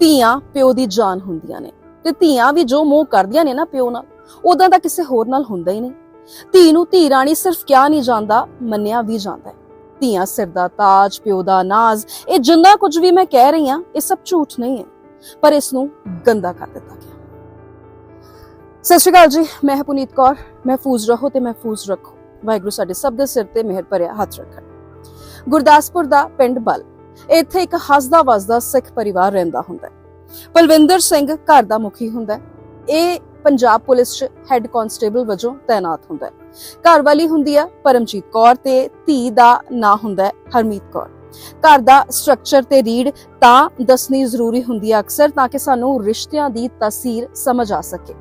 ਧੀਆਂ ਪਿਓ ਦੀ ਜਾਨ ਹੁੰਦੀਆਂ ਨੇ ਤੇ ਧੀਆਂ ਵੀ ਜੋ ਮੋਹ ਕਰਦੀਆਂ ਨੇ ਨਾ ਪਿਓ ਨਾਲ ਉਦਾਂ ਦਾ ਕਿਸੇ ਹੋਰ ਨਾਲ ਹੁੰਦਾ ਹੀ ਨਹੀਂ। ਧੀ ਨੂੰ ਧੀ ਰਾਣੀ ਸਿਰਫ ਕਿਹਾ ਨਹੀਂ ਜਾਂਦਾ, ਮੰਨਿਆ ਵੀ ਜਾਂਦਾ ਹੈ। ਧੀਆਂ ਸਿਰ ਦਾ ਤਾਜ, ਪਿਓ ਦਾ ਨਾਜ਼, ਇਹ ਜਿੰਨਾ ਕੁਝ ਵੀ ਮੈਂ ਕਹਿ ਰਹੀ ਹਾਂ, ਇਹ ਸਭ ਝੂਠ ਨਹੀਂ ਹੈ, ਪਰ ਇਸ ਨੂੰ ਗੰਦਾ ਕਰ ਦਿੱਤਾ ਗਿਆ। ਸਤਿ ਸ਼੍ਰੀ ਅਕਾਲ ਜੀ, ਮੈਂ ਹਾਂ ਪੁਨੀਤ ਕੌਰ ਮਹਿਫੂਜ਼ ਰਹੋ ਤੇ ਮਹਿਫੂਜ਼ ਰੱਖੋ। ਵਾਹਿਗੁਰੂ ਸਾਡੇ ਸਭ ਦੇ ਸਿਰ ਤੇ ਮਿਹਰ ਭਰਿਆ ਹੱਥ ਰੱਖਣ। ਗੁਰਦਾਸਪੁਰ ਦਾ ਪਿੰਡ ਬਲ। ਇੱਥੇ ਇੱਕ ਹੱਸਦਾ ਵਸਦਾ ਸਿੱਖ ਪਰਿਵਾਰ ਰਹਿੰਦਾ ਹੁੰਦਾ ਹੈ। ਪਲਵਿੰਦਰ ਸਿੰਘ ਘਰ ਦਾ ਮੁਖੀ ਹੁੰਦਾ ਹੈ। ਇਹ ਪੰਜਾਬ ਪੁਲਿਸ 'ਚ ਹੈੱਡ ਕਾਂਸਟੇਬਲ ਵਜੋਂ ਤਾਇਨਾਤ ਹੁੰਦਾ ਹੈ। ਘਰ ਵਾਲੀ ਹੁੰਦੀ ਆ ਪਰਮਜੀਤ ਕੌਰ ਤੇ ਧੀ ਦਾ ਨਾਂ ਹੁੰਦਾ ਹੈ ਹਰਮੀਤ ਕੌਰ। ਘਰ ਦਾ ਸਟਰਕਚਰ ਤੇ ਰੀੜ ਤਾਂ ਦੱਸਣੀ ਜ਼ਰੂਰੀ ਹੁੰਦੀ ਹੈ ਅਕਸਰ ਤਾਂ ਕਿ ਸਾਨੂੰ ਰਿਸ਼ਤਿਆਂ ਦੀ ਤਸਵੀਰ ਸਮਝ ਆ ਸਕੇ।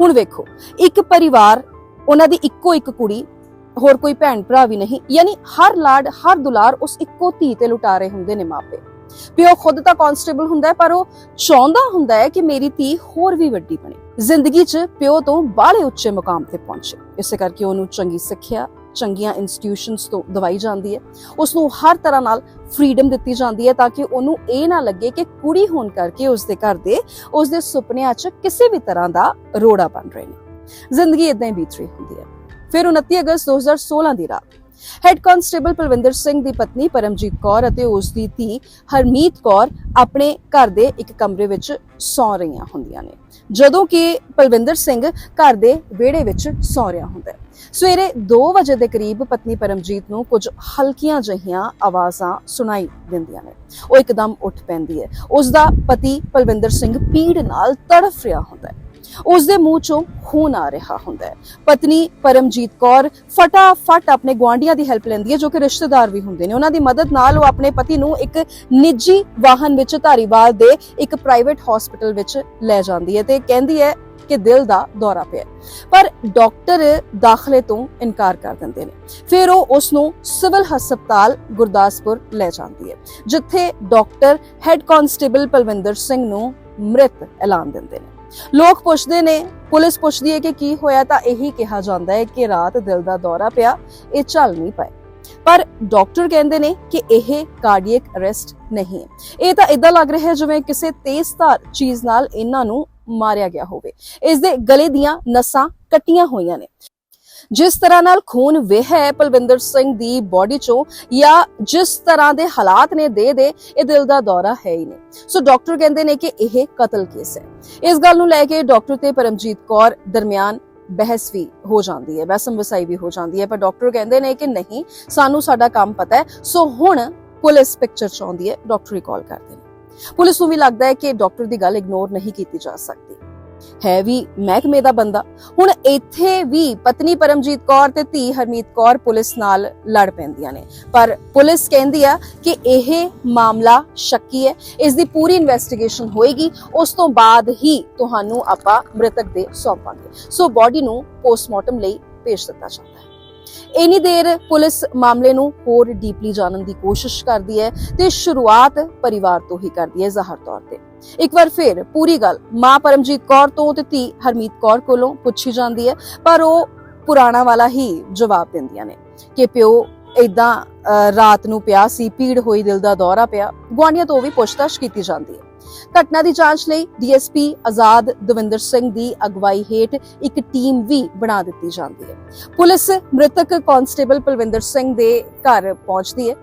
ਹੁਣ ਵੇਖੋ, ਇੱਕ ਪਰਿਵਾਰ, ਉਹਨਾਂ ਦੀ ਇੱਕੋ ਇੱਕ ਕੁੜੀ ਹੋਰ ਕੋਈ ਭੈਣ ਭਰਾ ਵੀ ਨਹੀਂ, ਯਾਨੀ ਹਰ ਲਾਡ, ਹਰ ਦੁਲਾਰ ਉਸ ਇੱਕੋ ਧੀ ਤੇ ਲੁਟਾ ਰਹੇ ਹੁੰਦੇ ਨੇ ਮਾਪੇ। ਪਿਓ ਖੁਦ ਤਾਂ ਕਾਂਸਟੇਬਲ ਹੁੰਦਾ ਹੈ, ਪਰ ਉਹ ਚਾਹੁੰਦਾ ਹੁੰਦਾ ਹੈ ਕਿ ਮੇਰੀ ਧੀ ਹੋਰ ਵੀ ਵੱਡੀ ਬਣੇ। ਜ਼ਿੰਦਗੀ 'ਚ ਪਿਓ ਤੋਂ ਬਾਹਲੇ ਉੱਚੇ ਮੁਕਾਮ ਤੇ ਪਹੁੰਚੇ। ਇਸੇ ਕਰਕੇ ਉਹਨੂੰ ਚੰਗੀ ਸਿੱਖਿਆ, ਚੰਗੀਆਂ ਇੰਸਟੀਟਿਊਸ਼ਨਸ ਤੋਂ ਦਵਾਈ ਜਾਂਦੀ ਹੈ। ਉਸ ਨੂੰ ਹਰ ਤਰ੍ਹਾਂ ਨਾਲ ਫਰੀडम ਦਿੱਤੀ ਜਾਂਦੀ ਹੈ ਤਾਂ ਕਿ ਉਹਨੂੰ ਇਹ ਨਾ ਲੱਗੇ ਕਿ ਕੁੜੀ ਹੋਣ ਕਰਕੇ ਉਸ ਦੇ ਘਰ ਦੇ ਉਸ ਦੇ ਸੁਪਨਿਆਂ 'ਚ ਕਿਸੇ ਵੀ ਤਰ੍ਹਾਂ ਦਾ ਰੋੜਾ ਬਣ ਰਹੇ ਨੇ। ਜ਼ਿੰਦਗੀ ਇਦਾਂ ਹੀ ਬੀਤ ਰਹੀ ਹੁੰਦੀ ਹੈ। ਫਿਰ 29 ਅਗਸਤ 2016 ਦੀ ਰਾਤ ਹੈੱਡ ਕਾਂਸਟੇਬਲ ਪਲਵਿੰਦਰ ਸਿੰਘ ਦੀ ਪਤਨੀ ਪਰਮਜੀਤ ਕੌਰ ਅਤੇ ਉਸ ਦੀ ਧੀ ਹਰਮੀਤ ਕੌਰ ਆਪਣੇ ਘਰ ਦੇ ਇੱਕ ਕਮਰੇ ਵਿੱਚ ਸੌਂ ਰਹੀਆਂ ਹੁੰਦੀਆਂ ਨੇ। ਜਦੋਂ ਕਿ ਪਲਵਿੰਦਰ ਸਿੰਘ ਘਰ ਦੇ ਵਿਹੜੇ ਵਿੱਚ ਸੌਂ ਰਿਹਾ ਹੁੰਦਾ ਹੈ। ਸਵੇਰੇ 2 ਵਜੇ ਦੇ ਕਰੀਬ ਪਤਨੀ ਪਰਮਜੀਤ ਨੂੰ ਕੁਝ ਹਲਕੀਆਂ ਜਿਹੀਆਂ ਆਵਾਜ਼ਾਂ ਸੁਣਾਈ ਦਿੰਦੀਆਂ ਨੇ। ਉਹ ਇੱਕਦਮ ਉੱਠ ਪੈਂਦੀ ਹੈ। ਉਸ ਦਾ ਪਤੀ ਪਲਵਿੰਦਰ ਸਿੰਘ ਪੀੜ ਨਾਲ ਤੜਫ ਰਿਹਾ ਹੁੰਦਾ ਹੈ। ਉਸ ਦੇ ਮੂੰਹ ਚੋਂ ਖੂਨ ਆ ਰਿਹਾ ਹੁੰਦਾ ਹੈ। ਪਤਨੀ ਪਰਮਜੀਤ ਕੌਰ ਫਟਾਫਟ ਆਪਣੇ ਗੁਆਂਢੀਆਂ ਦੀ ਹੈਲਪ ਲੈਂਦੀ ਹੈ, ਜੋ ਕਿ ਰਿਸ਼ਤੇਦਾਰ ਵੀ ਹੁੰਦੇ ਨੇ। ਉਹਨਾਂ ਦੀ ਮਦਦ ਨਾਲ ਉਹ ਆਪਣੇ ਪਤੀ ਨੂੰ ਇੱਕ ਨਿੱਜੀ ਵਾਹਨ ਵਿੱਚ ਧਾਰੀਵਾਲ ਦੇ ਇੱਕ ਪ੍ਰਾਈਵੇਟ ਹਸਪੀਟਲ ਵਿੱਚ ਲੈ ਜਾਂਦੀ ਹੈ ਤੇ ਕਹਿੰਦੀ ਹੈ ਕਿ ਦਿਲ ਦਾ ਦੌਰਾ ਪਿਆ ਪਰ ਡਾਕਟਰ ਦਾਖਲੇ ਤੋਂ ਇਨਕਾਰ ਕਰ ਦਿੰਦੇ ਨੇ। ਫਿਰ ਉਹ ਉਸ ਨੂੰ ਸਿਵਲ ਹਸਪਤਾਲ ਗੁਰਦਾਸਪੁਰ ਲੈ ਜਾਂਦੀ ਹੈ, ਜਿੱਥੇ doctor head constable Palwinder Singh ਨੂੰ ਮ੍ਰਿਤ ਐਲਾਨ ਦਿੰਦੇ ਨੇ। ਲੋਕ ਪੁੱਛਦੇ ਨੇ, ਪੁਲਿਸ ਪੁੱਛਦੀ ਹੈ ਕਿ ਕੀ ਹੋਇਆ ਤਾਂ ਇਹੀ ਕਿਹਾ ਜਾਂਦਾ ਹੈ ਕਿ ਰਾਤ ਦਿਲ ਦਾ ਦੌਰਾ ਪਿਆ, ਇਹ ਚੱਲ ਨਹੀਂ ਪਏ। ਪਰ ਡਾਕਟਰ ਕਹਿੰਦੇ ਨੇ ਕਿ ਇਹ ਕਾਰਡੀਅਕ ਅਰੈਸਟ ਨਹੀਂ ਹੈ। ਇਹ ਤਾਂ ਇਦਾਂ ਲੱਗ ਰਿਹਾ ਹੈ ਜਿਵੇਂ ਕਿਸੇ ਤੇਜ਼ਧਾਰ ਚੀਜ਼ ਨਾਲ ਇਹਨਾਂ ਨੂੰ ਮਾਰਿਆ ਗਿਆ ਹੋਵੇ। ਇਸ ਦੇ ਗਲੇ ਦੀਆਂ ਨਸਾਂ ਕੱਟੀਆਂ ਹੋਈਆਂ ਨੇ। ਜਿਸ ਤਰ੍ਹਾਂ ਨਾਲ ਖੂਨ ਵਹਿ ਪਲਵਿੰਦਰ ਸਿੰਘ ਦੀ ਬਾਡੀ ਚੋਂ, ਜਾਂ ਜਿਸ ਤਰ੍ਹਾਂ ਦੇ ਹਾਲਾਤ ਨੇ ਦੇ ਦੇ, ਇਹ ਦਿਲ ਦਾ ਦੌਰਾ ਹੈ ਹੀ ਨਹੀਂ। ਸੋ ਡਾਕਟਰ ਕਹਿੰਦੇ ਨੇ ਕਿ ਇਹ ਕਤਲ ਕੇਸ ਹੈ। ਇਸ ਗੱਲ ਨੂੰ ਲੈ ਕੇ ਡਾਕਟਰ ਤੇ ਪਰਮਜੀਤ ਕੌਰ ਦਰਮਿਆਨ ਬਹਿਸ ਵੀ ਹੋ ਜਾਂਦੀ ਹੈ ਬਹਿਸਮ ਵਸਾਈ ਵੀ ਹੋ ਜਾਂਦੀ ਹੈ। ਪਰ ਡਾਕਟਰ ਕਹਿੰਦੇ ਨੇ ਕਿ ਨਹੀਂ, ਸਾਨੂੰ ਸਾਡਾ ਕੰਮ ਪਤਾ ਹੈ। ਸੋ ਹੁਣ ਪੁਲਿਸ ਪਿਕਚਰ ਚ ਆਉਂਦੀ ਹੈ ਡਾਕਟਰ ਹੀ ਕਾਲ ਕਰਦੇ ਨੇ। ਪੁਲਿਸ ਨੂੰ ਵੀ ਲੱਗਦਾ ਹੈ ਕਿ ਡਾਕਟਰ ਦੀ ਗੱਲ ਇਗਨੋਰ ਨਹੀਂ ਕੀਤੀ ਜਾ ਸਕਦੀ। ਹੈ ਵੀ ਮਹਿਕਮੇ ਦਾ ਬੰਦਾ। ਹੁਣ ਇੱਥੇ ਵੀ ਪਤਨੀ ਪਰਮਜੀਤ ਕੌਰ ਤੇ ਧੀ ਹਰਮੀਤ ਕੌਰ ਪੁਲਿਸ ਨਾਲ ਲੜ ਪੈਂਦੀਆਂ ਨੇ। ਪਰ ਪੁਲਿਸ ਕਹਿੰਦੀ ਆ ਕਿ ਇਹ ਮਾਮਲਾ ਸ਼ੱਕੀ ਹੈ ਇਸ ਦੀ ਪੂਰੀ ਇਨਵੈਸਟੀਗੇਸ਼ਨ ਹੋਏਗੀ, ਉਸ ਤੋਂ ਬਾਅਦ ਹੀ ਤੁਹਾਨੂੰ ਆਪਾਂ ਮ੍ਰਿਤਕ ਦੇ ਸੌਂਪਾਂਗੇ। ਸੋ ਬਾਡੀ ਨੂੰ ਪੋਸਟਮਾਰਟਮ ਲਈ ਭੇਜ ਦਿੱਤਾ ਜਾਂਦਾ ਇਨੀ ਦੇਰ ਪੁਲਿਸ ਮਾਮਲੇ ਨੂੰ ਹੋਰ ਡੀਪਲੀ ਜਾਣਨ ਦੀ ਕੋਸ਼ਿਸ਼ ਕਰਦੀ ਹੈ ਤੇ ਸ਼ੁਰੂਆਤ ਪਰਿਵਾਰ ਤੋਂ ਹੀ ਕਰਦੀ ਹੈ ਜ਼ਾਹਰ ਤੌਰ ਤੇ। ਇੱਕ ਵਾਰ ਫਿਰ ਪੂਰੀ ਗੱਲ ਮਾਂ ਪਰਮਜੀਤ ਕੌਰ ਤੋਂ ਤੇ ਧੀ ਹਰਮੀਤ ਕੌਰ ਕੋਲੋਂ ਪੁੱਛੀ ਜਾਂਦੀ ਹੈ, ਪਰ ਉਹ ਪੁਰਾਣਾ ਵਾਲਾ ਹੀ ਜਵਾਬ ਦਿੰਦੀਆਂ ਨੇ ਕਿ ਪਿਓ ਇਦਾਂ ਰਾਤ ਨੂੰ ਪਿਆ ਸੀ ਪੀੜ ਹੋਈ, ਦਿਲ ਦਾ ਦੌਰਾ ਪਿਆ। ਗੁਆਂਢੀਆਂ ਤੋਂ ਵੀ ਪੁੱਛਤਾਛ ਕੀਤੀ ਜਾਂਦੀ ਹੈ। ਘਟਨਾ ਦੀ ਜਾਂਚ ਲਈ ਡੀਐਸਪੀ ਆਜ਼ਾਦ ਦਵਿੰਦਰ ਸਿੰਘ ਦੀ ਅਗਵਾਈ ਹੇਠ ਇੱਕ ਟੀਮ ਵੀ ਬਣਾ ਦਿੱਤੀ ਜਾਂਦੀ ਹੈ। ਪੁਲਿਸ ਮ੍ਰਿਤਕ ਕਾਂਸਟੇਬਲ ਪਲਵਿੰਦਰ ਸਿੰਘ ਦੇ ਘਰ ਪਹੁੰਚਦੀ ਹੈ।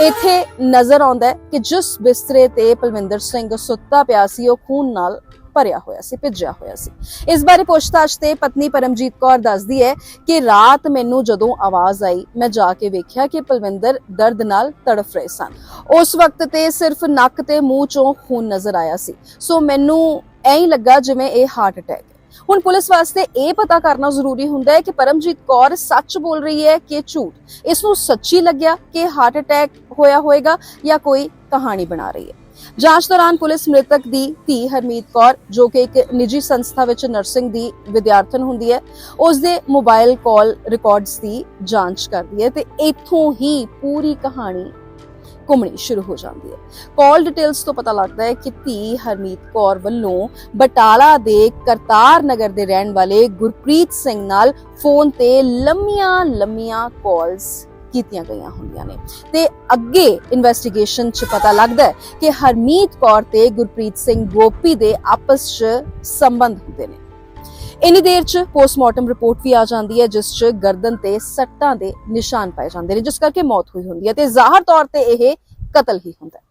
ਇੱਥੇ ਨਜ਼ਰ ਆਉਂਦਾ ਹੈ ਕਿ ਜਿਸ ਬਿਸਤਰੇ ਤੇ ਪਲਵਿੰਦਰ ਸਿੰਘ ਸੁੱਤਾ ਪਿਆ ਸੀ, ਉਹ ਖੂਨ ਨਾਲ ਭਰਿਆ ਹੋਇਆ ਸੀ, ਭਿੱਜਿਆ ਹੋਇਆ ਸੀ। ਇਸ ਬਾਰੇ ਪੁੱਛਤਾਛ ਤੇ ਪਤਨੀ ਪਰਮਜੀਤ ਕੌਰ ਦੱਸਦੀ ਹੈ ਕਿ ਰਾਤ ਮੈਨੂੰ ਜਦੋਂ ਆਵਾਜ਼ ਆਈ, ਮੈਂ ਜਾ ਕੇ ਵੇਖਿਆ ਕਿ ਪਲਵਿੰਦਰ ਦਰਦ ਨਾਲ ਤੜਫ ਰਹੇ ਸਨ। ਉਸ ਵਕਤ ਤੇ ਸਿਰਫ ਨੱਕ ਤੇ ਮੂੰਹ ਚੋਂ ਖੂਨ ਨਜ਼ਰ ਆਇਆ ਸੀ। ਸੋ ਮੈਨੂੰ ਐਂ ਹੀ ਲੱਗਾ ਜਿਵੇਂ ਇਹ ਹਾਰਟ ਅਟੈਕ ਹੁਣ ਪੁਲਿਸ ਵਾਸਤੇ ਇਹ ਪਤਾ ਕਰਨਾ ਜ਼ਰੂਰੀ ਹੁੰਦਾ ਹੈ ਕਿ ਪਰਮਜੀਤ ਕੌਰ ਸੱਚ ਬੋਲ ਰਹੀ ਹੈ ਕਿ ਝੂਠ? ਇਸ ਨੂੰ ਸੱਚੀ ਲੱਗਿਆ ਕਿ ਹਾਰਟ ਅਟੈਕ ਹੋਇਆ ਹੋਵੇਗਾ ਜਾਂ ਕੋਈ ਕਹਾਣੀ ਬਣਾ ਰਹੀ ਹੈ? ਜਾਂਚ ਦੌਰਾਨ ਪੁਲਿਸ ਮ੍ਰਿਤਕ ਦੀ ਧੀ ਹਰਮੀਤ ਕੌਰ, ਜੋ ਕਿ ਇੱਕ ਨਿੱਜੀ ਸੰਸਥਾ ਵਿੱਚ ਨਰਸਿੰਗ ਦੀ ਵਿਦਿਆਰਥਣ ਹੁੰਦੀ ਹੈ ਉਸ ਦੇ ਮੋਬਾਈਲ ਕਾਲ ਰਿਕਾਰਡਸ ਦੀ ਜਾਂਚ ਕਰਦੀ ਹੈ ਤੇ ਇੱਥੋਂ ਹੀ ਪੂਰੀ ਕਹਾਣੀ ਘੁੰਮਣੀ ਸ਼ੁਰੂ ਹੋ ਜਾਂਦੀ ਹੈ। ਕਾਲ ਡਿਟੇਲਸ ਤੋਂ ਪਤਾ ਲੱਗਦਾ ਹੈ ਕਿ ਧੀ ਹਰਮੀਤ ਕੌਰ ਵੱਲੋਂ ਬਟਾਲਾ ਦੇ ਕਰਤਾਰ ਨਗਰ ਦੇ ਰਹਿਣ ਵਾਲੇ ਗੁਰਪ੍ਰੀਤ ਸਿੰਘ ਨਾਲ ਫੋਨ ਤੇ ਲੰਮੀਆਂ ਲੰਮੀਆਂ ਕਾਲਸ ਕੀਤੀਆਂ ਗਈਆਂ ਹੁੰਦੀਆਂ ਨੇ। ਤੇ ਅੱਗੇ ਇਨਵੈਸਟੀਗੇਸ਼ਨ 'ਚ ਪਤਾ ਲੱਗਦਾ ਹੈ ਕਿ ਹਰਮੀਤ ਕੌਰ ਤੇ ਗੁਰਪ੍ਰੀਤ ਸਿੰਘ ਗੋਪੀ ਦੇ ਆਪਸ 'ਚ ਸੰਬੰਧ ਹੁੰਦੇ ਨੇ। ਇਨੀ ਦੇਰ 'ਚ ਪੋਸਟਮਾਰਟਮ ਰਿਪੋਰਟ ਵੀ ਆ ਜਾਂਦੀ ਹੈ, ਜਿਸ 'ਚ ਗਰਦਨ ਤੇ ਸੱਟਾਂ ਦੇ ਨਿਸ਼ਾਨ ਪਾਏ ਜਾਂਦੇ ਨੇ, ਜਿਸ ਕਰਕੇ ਮੌਤ ਹੋਈ ਹੁੰਦੀ ਹੈ ਤੇ ਜ਼ਾਹਰ ਤੌਰ ਤੇ ਇਹ ਕਤਲ ਹੀ ਹੁੰਦਾ ਹੈ।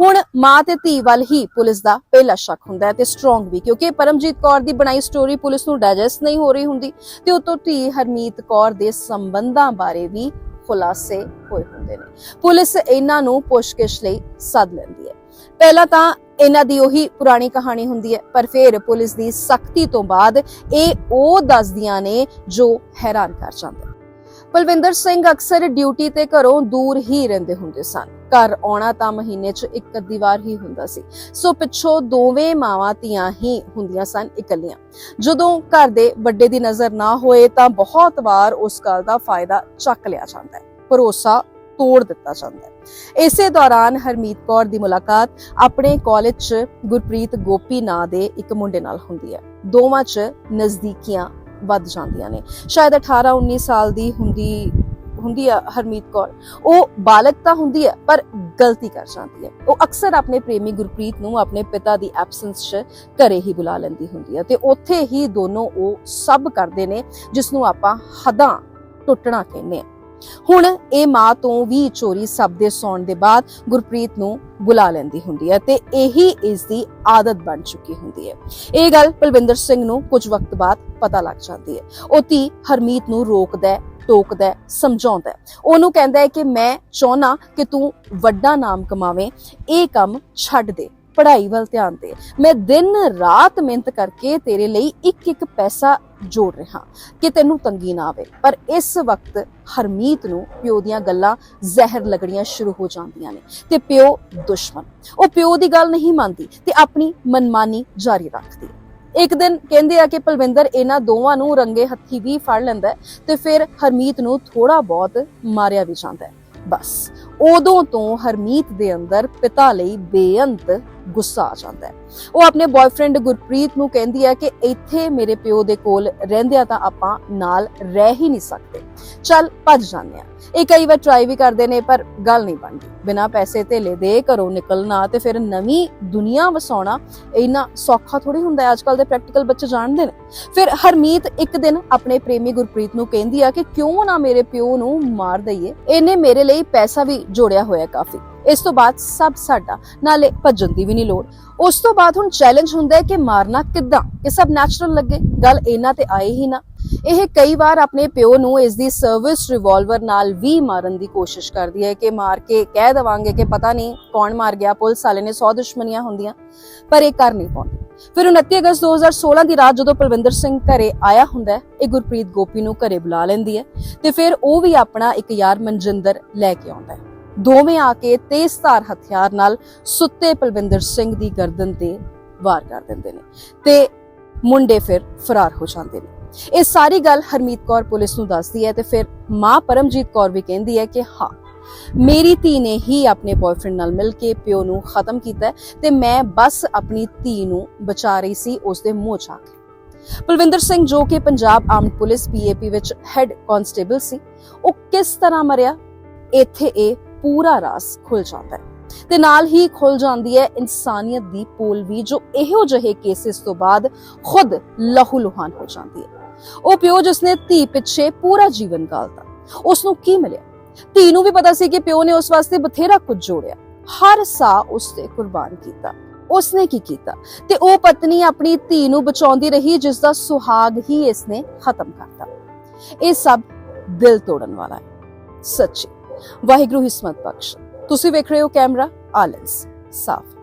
ਹੁਣ ਮਾਂ ਤੇ ਧੀ ਵੱਲ ਹੀ ਪੁਲਿਸ ਦਾ ਪਹਿਲਾ ਸ਼ੱਕ ਹੁੰਦਾ ਹੈ ਤੇ ਸਟਰੋਂਗ ਵੀ, ਕਿਉਂਕਿ ਪਰਮਜੀਤ ਕੌਰ ਦੀ ਬਣਾਈ ਸਟੋਰੀ ਪੁਲਿਸ ਨੂੰ ਡਾਈਜੈਸਟ ਨਹੀਂ ਹੋ ਰਹੀ ਹੁੰਦੀ ਤੇ ਉਤੋਂ ਧੀ ਹਰਮੀਤ ਕੌਰ ਦੇ ਸੰਬੰਧਾਂ ਬਾਰੇ ਵੀ ਖੁਲਾਸੇ ਹੋਏ ਹੁੰਦੇ ਨੇ। ਪੁਲਿਸ ਇਹਨਾਂ ਨੂੰ ਪੁੱਛਗਿੱਛ ਲਈ ਸੱਦ ਲੈਂਦੀ ਹੈ। ਪਹਿਲਾਂ ਤਾਂ ਇਹਨਾਂ ਦੀ ਉਹੀ ਪੁਰਾਣੀ ਕਹਾਣੀ ਹੁੰਦੀ ਹੈ, ਪਰ ਫਿਰ ਪੁਲਿਸ ਦੀ ਸਖਤੀ ਤੋਂ ਬਾਅਦ ਇਹ ਉਹ ਦੱਸਦੀਆਂ ਨੇ ਜੋ ਹੈਰਾਨ ਕਰ ਜਾਂਦਾ ਹੈ। ਸਿੰਘ ਅਕਸਰ ਡਿਊਟੀ ਤੇ ਘਰੋਂ ਦੂਰ ਹੀ ਰਹਿੰਦੇ ਹੁੰਦੇ ਸਨ। ਘਰ ਆਉਣਾ ਤਾਂ ਮਹੀਨੇ 'ਚ ਇੱਕ ਅੱਧੀ ਵਾਰ ਹੀ ਹੁੰਦਾ ਸੀ। ਸੋ ਪਿੱਛੋਂ ਦੋਵੇਂ ਮਾਵਾਂ ਧੀਆਂ ਹੀ ਹੁੰਦੀਆਂ ਸਨ ਇਕੱਲੀਆਂ। ਜਦੋਂ ਘਰ ਦੇ ਵੱਡੇ ਦੀ ਨਜ਼ਰ ਨਾ ਹੋਏ ਤਾਂ ਬਹੁਤ ਵਾਰ ਉਸ ਗੱਲ ਦਾ ਫਾਇਦਾ ਚੱਕ ਲਿਆ ਜਾਂਦਾ ਹੈ। ਭਰੋਸਾ ਤੋੜ ਦਿੱਤਾ ਜਾਂਦਾ ਹੈ। ਇਸੇ ਦੌਰਾਨ ਹਰਮੀਤ ਕੌਰ ਦੀ ਮੁਲਾਕਾਤ ਆਪਣੇ ਕਾਲਜ 'ਚ ਗੁਰਪ੍ਰੀਤ ਗੋਪੀ ਨਾਂ ਦੇ ਇੱਕ ਮੁੰਡੇ ਨਾਲ ਹੁੰਦੀ ਹੈ। ਦੋਵਾਂ 'ਚ ਨਜ਼ਦੀਕੀਆਂ ਵੱਧ ਜਾਂਦੀਆਂ ਨੇ। ਸ਼ਾਇਦ 18 19 ਸਾਲ ਦੀ ਹੁੰਦੀ ਹੁੰਦੀ ਆ ਹਰਮੀਤ ਕੌਰ। ਉਹ ਬਾਲਕ ਤਾਂ ਹੁੰਦੀ ਹੈ ਪਰ ਗਲਤੀ ਕਰ ਜਾਂਦੀ ਹੈ ਉਹ ਅਕਸਰ ਆਪਣੇ ਪ੍ਰੇਮੀ ਗੁਰਪ੍ਰੀਤ ਨੂੰ ਆਪਣੇ ਪਿਤਾ ਦੀ ਐਬਸੈਂਸ 'ਚ ਘਰੇ ਹੀ ਬੁਲਾ ਲੈਂਦੀ ਹੁੰਦੀ ਹੈ ਤੇ ਉੱਥੇ ਹੀ ਦੋਨੋਂ ਉਹ ਸਭ ਕਰਦੇ ਨੇ, ਜਿਸ ਨੂੰ ਆਪਾਂ ਹਦਾਂ ਟੁੱਟਣਾ ਕਹਿੰਦੇ ਆ। ਹੁਣ ਇਹ ਮਾਂ ਤੋਂ ਵੀ ਚੋਰੀ ਸਭ ਦੇ ਸੌਣ ਦੇ ਬਾਅਦ ਗੁਰਪ੍ਰੀਤ ਨੂੰ ਬੁਲਾ ਲੈਂਦੀ ਹੁੰਦੀ ਹੈ ਤੇ ਇਹੀ ਇਸ ਦੀ ਆਦਤ ਬਣ ਚੁੱਕੀ ਹੁੰਦੀ ਹੈ। ਇਹ ਗੱਲ ਬਲਵਿੰਦਰ ਸਿੰਘ ਨੂੰ ਕੁਝ ਵਕਤ ਬਾਅਦ ਪਤਾ ਲੱਗ ਜਾਂਦੀ ਹੈ। ਉਹ ਧੀ ਹਰਮੀਤ ਨੂੰ ਰੋਕਦਾ ਹੈ, ਟੋਕਦਾ ਸਮਝਾਉਂਦਾ ਉਹਨੂੰ ਕਹਿੰਦਾ ਹੈ ਕਿ ਮੈਂ ਚਾਹਨਾ ਕਿ ਤੂੰ ਵੱਡਾ ਨਾਮ ਕਮਾਵੇਂ, ਇਹ ਕੰਮ ਛੱਡ ਦੇ। ਪੜ੍ਹਾਈ ਵੱਲ ਧਿਆਨ ਦੇ। ਮੈਂ ਦਿਨ ਰਾਤ ਮਿਹਨਤ ਕਰਕੇ ਤੇਰੇ ਲਈ ਇੱਕ ਇੱਕ ਪੈਸਾ ਜੋੜ ਰਿਹਾ। ਕਿ ਤੈਨੂੰ ਤੰਗੀ ਨਾ ਆਵੇ। ਪਰ ਇਸ ਵਕਤ ਹਰਮੀਤ ਨੂੰ ਪਿਓ ਦੀਆਂ ਗੱਲਾਂ ਜ਼ਹਿਰ ਲੱਗਣੀਆਂ ਸ਼ੁਰੂ ਹੋ ਜਾਂਦੀਆਂ ਨੇ। ਤੇ ਪਿਓ ਦੁਸ਼ਮਣ। ਉਹ ਪਿਓ ਦੀ ਗੱਲ ਨਹੀਂ ਮੰਨਦੀ ਤੇ ਆਪਣੀ ਮਨਮਾਨੀ ਜਾਰੀ ਰੱਖਦੀ। ਇੱਕ ਦਿਨ ਕਹਿੰਦੇ ਆ ਕਿ ਪਲਵਿੰਦਰ ਇਹਨਾਂ ਦੋਵਾਂ ਨੂੰ ਰੰਗੇ ਹੱਥੀ ਵੀ ਫੜ ਲੈਂਦਾ ਤੇ ਫਿਰ ਹਰਮੀਤ ਨੂੰ ਥੋੜਾ ਬਹੁਤ ਮਾਰਿਆ ਵੀ ਜਾਂਦਾ ਬਸ। ਉਦੋਂ ਤੋਂ ਹਰਮੀਤ ਦੇ ਅੰਦਰ ਪਿਤਾ ਲਈ ਬੇਅੰਤ ਗੁੱਸਾ ਆ ਜਾਂਦਾ ਹੈ। ਉਹ ਆਪਣੇ ਬॉयਫ੍ਰੈਂਡ ਗੁਰਪ੍ਰੀਤ ਨੂੰ ਕਹਿੰਦੀ ਹੈ ਕਿ ਇੱਥੇ ਮੇਰੇ ਪਿਓ ਦੇ ਕੋਲ ਰਹਿੰਦਿਆਂ ਤਾਂ ਆਪਾਂ ਨਾਲ ਰਹਿ ਹੀ ਨਹੀਂ ਸਕਦੇ। ਚੱਲ ਭੱਜ ਜਾਂਦੇ ਆ ਇਹ ਕਈ ਵਾਰ ਟਰਾਈ ਵੀ ਕਰਦੇ ਨੇ, ਪਰ ਗੱਲ ਨਹੀਂ ਬਣਦੀ। ਬਿਨਾ ਪੈਸੇ ਧੇਲੇ ਦੇ ਘਰੋਂ ਨਿਕਲਣਾ ਤੇ ਫਿਰ ਨਵੀਂ ਦੁਨੀਆ ਵਸਾਉਣਾ, ਇੰਨਾ ਸੌਖਾ ਥੋੜੀ ਹੁੰਦਾ ਹੈ। ਅੱਜਕੱਲ ਦੇ ਪ੍ਰੈਕਟੀਕਲ ਬੱਚੇ ਜਾਣਦੇ ਨੇ। ਫਿਰ ਹਰਮੀਤ ਇੱਕ ਦਿਨ ਆਪਣੇ ਪ੍ਰੇਮੀ ਗੁਰਪ੍ਰੀਤ ਨੂੰ ਕਹਿੰਦੀ ਆ ਕਿ ਕਿਉਂ ਨਾ ਮੇਰੇ ਪਿਓ ਨੂੰ ਮਾਰ ਦਈਏ? ਇਹਨੇ ਮੇਰੇ ਲਈ ਪੈਸਾ ਵੀ ਜੋੜਿਆ ਹੋਇਆ ਕਾਫੀ। ਇਸ ਤੋਂ ਬਾਅਦ ਸਭ ਸਾਡਾ ਨਾਲੇ ਭੱਜਣ ਦੀ ਵੀ ਨਹੀਂ ਲੋੜ। ਉਸ ਤੋਂ ਬਾਅਦ ਹੁਣ ਚੈਲੰਜ ਹੁੰਦਾ ਹੈ ਕਿ ਮਾਰਨਾ ਕਿੱਦਾਂ? ਇਹ ਸਭ ਨੈਚੁਰਲ ਲੱਗੇ। ਗੱਲ ਇਹਨਾਂ ਤੇ ਆਏ ਹੀ ਨਾ। ਇਹ ਕਈ ਵਾਰ ਆਪਣੇ ਪਿਓ ਨੂੰ ਇਸ ਦੀ ਸਰਵਿਸ ਰਿਵਾਲਵਰ ਨਾਲ ਵੀ ਮਾਰਨ ਦੀ ਕੋਸ਼ਿਸ਼ ਕਰਦੀ ਹੈ ਕਿ ਮਾਰ ਕੇ ਕਹਿ ਦਵਾਂਗੇ ਕਿ ਪਤਾ ਨਹੀਂ ਕੌਣ ਮਾਰ ਗਿਆ, ਪੁਲਿਸ ਵਾਲੇ ਨੇ 100 ਦੁਸ਼ਮਣੀਆਂ ਹੁੰਦੀਆਂ, ਪਰ ਇਹ ਕਰ ਨਹੀਂ ਪਾਉਂਦੀ। ਫਿਰ 29 ਅਗਸਤ 2016 ਦੀ ਰਾਤ ਜਦੋਂ ਪਲਵਿੰਦਰ ਸਿੰਘ ਘਰੇ ਆਇਆ ਹੁੰਦਾ ਹੈ, ਇਹ ਗੁਰਪ੍ਰੀਤ ਗੋਪੀ ਨੂੰ ਘਰੇ ਬੁਲਾ ਲੈਂਦੀ ਹੈ ਤੇ ਫਿਰ ਉਹ ਵੀ ਆਪਣਾ ਇੱਕ ਯਾਰ ਮਨਜਿੰਦਰ ਲੈ ਕੇ ਆਉਂਦਾ ਹੈ। ਦੋਵੇਂ ਆ ਕੇ ਤੇਜ਼ਧਾਰ ਹਥਿਆਰ ਨਾਲ ਸੁੱਤੇ ਪਲਵਿੰਦਰ ਸਿੰਘ ਦੀ ਗਰਦਨ ਤੇ ਵਾਰ ਕਰ ਦਿੰਦੇ ਨੇ ਤੇ ਮੁੰਡੇ ਫਿਰ ਫਰਾਰ ਹੋ ਜਾਂਦੇ ਨੇ। ਇਹ ਸਾਰੀ ਗੱਲ ਹਰਮੀਤ ਕੌਰ ਪੁਲਿਸ ਨੂੰ ਦੱਸਦੀ ਹੈ ਤੇ ਫਿਰ ਮਾਂ ਪਰਮਜੀਤ ਕੌਰ ਵੀ ਕਹਿੰਦੀ ਹੈ ਕਿ ਹਾਂ, ਮੇਰੀ ਧੀ ਨੇ ਹੀ ਆਪਣੇ ਬॉयਫ੍ਰੈਂਡ ਨਾਲ ਮਿਲ ਕੇ ਪਿਓ ਨੂੰ ਖਤਮ ਕੀਤਾ ਤੇ ਮੈਂ ਬਸ ਆਪਣੀ ਧੀ ਨੂੰ ਬਚਾ ਰਹੀ ਸੀ, ਉਸ ਦੇ ਮੂੰਹ ਚ ਆ ਕੇ। ਪਲਵਿੰਦਰ ਸਿੰਘ ਜੋ ਕਿ ਪੰਜਾਬ ਆਰਮਡ ਪੁਲਿਸ ਪੀਏਪੀ ਵਿੱਚ ਹੈੱਡ ਕਾਂਸਟੇਬਲ ਸੀ, ਉਹ ਕਿਸ ਤਰ੍ਹਾਂ ਮਰਿਆ? ਇੱਥੇ ਇਹ ਪੂਰਾ ਰਾਸ ਖੁੱਲ ਜਾਂਦਾ ਹੈ। ਤੇ ਨਾਲ ਹੀ ਖੁੱਲ ਜਾਂਦੀ ਹੈ ਇਨਸਾਨੀਅਤ ਦੀ ਪੋਲ ਵੀ, ਜੋ ਇਹੋ ਜਿਹੇ ਕੇਸਿਸ ਤੋਂ ਬਾਅਦ ਖੁਦ ਲਹੂ ਲੁਹਾਨ ਹੋ ਜਾਂਦੀ ਹੈ। ਉਹ ਪਿਓ ਜਿਸਨੇ ਧੀ ਪਿੱਛੇ ਪੂਰਾ ਜੀਵਨ ਗਾਲਤਾ ਉਸ ਨੂੰ ਕੀ ਮਿਲਿਆ? ਧੀ ਨੂੰ ਵੀ ਪਤਾ ਸੀ ਕਿ ਪਿਓ ਨੇ ਉਸ ਵਾਸਤੇ ਬਥੇਰਾ ਕੁਝ ਜੋੜਿਆ। ਹਰ ਸਾਹ ਉਸ ਤੇ ਕੁਰਬਾਨ ਕੀਤਾ। ਉਸਨੇ ਕੀ ਕੀਤਾ? ਤੇ ਉਹ ਪਤਨੀ ਆਪਣੀ ਧੀ ਨੂੰ ਬਚਾਉਂਦੀ ਰਹੀ ਜਿਸ ਦਾ ਸੁਹਾਗ ਹੀ ਇਸਨੇ ਖਤਮ ਕਰਤਾ। ਇਹ ਸਭ ਦਿਲ ਤੋੜਨ ਵਾਲਾ ਹੈ। ਸੱਚੀ। ਵਾਹਿਗੁਰੂ ਹਿਸਮਤ ਬਖਸ਼। ਤੁਸੀਂ ਵੇਖ ਰਹੇ ਹੋ ਕੈਮਰਾ ਆਲੈਂਸ ਸਾਫ਼।